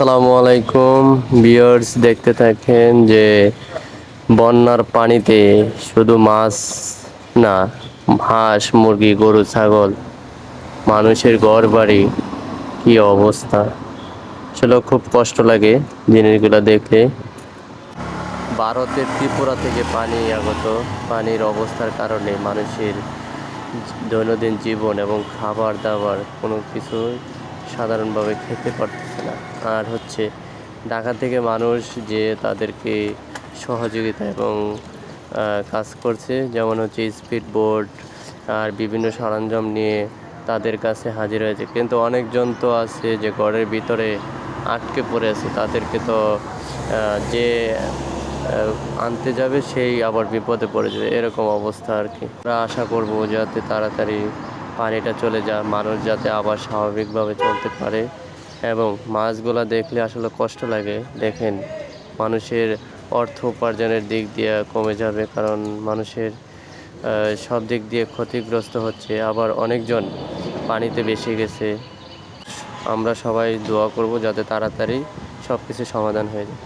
আসসালামু আলাইকুম বিয়ার্স দেখতে থাকেন যে বন্যার পানিতে শুধু মাছ না, হাঁস, মুরগি, গরু, ছাগল, মানুষের ঘর বাড়ি কি অবস্থা? আসলে খুব কষ্ট লাগে জিনিসগুলো দেখলে। ভারতের ত্রিপুরা থেকে পানি আগত, পানির অবস্থার কারণে মানুষের দৈনন্দিন জীবন এবং খাবার দাবার কোনো কিছু সাধারণভাবে খেতে পারতেছে না। আর হচ্ছে ঢাকা থেকে মানুষ যে তাদেরকে সহযোগিতা এবং কাজ করছে, যেমন হচ্ছে স্পিড বোট আর বিভিন্ন সরঞ্জাম নিয়ে তাদের কাছে হাজির হয়েছে। কিন্তু অনেকজন তো আছে যে ঘরের ভিতরে আটকে পড়ে আছে, তাদেরকে তো যে আনতে যাবে সেই আবার বিপদে পড়ে যাবে, এরকম অবস্থা আর কি। আমরা আশা করব যাতে তাড়াতাড়ি পানিটা চলে যায় মানুষ যাতে আবার স্বাভাবিকভাবে চলতে পারে এবং মাছগুলো দেখলে আসলে কষ্ট লাগে। দেখেন, মানুষের অর্থ উপার্জনের দিক দিয়ে কমে যাবে কারণ মানুষের সব দিক দিয়ে ক্ষতিগ্রস্ত হচ্ছে। আবার অনেকজন পানিতে বেশি গেছে। আমরা সবাই দোয়া করব যাতে তাড়াতাড়ি সব কিছু সমাধান হয়ে যায়।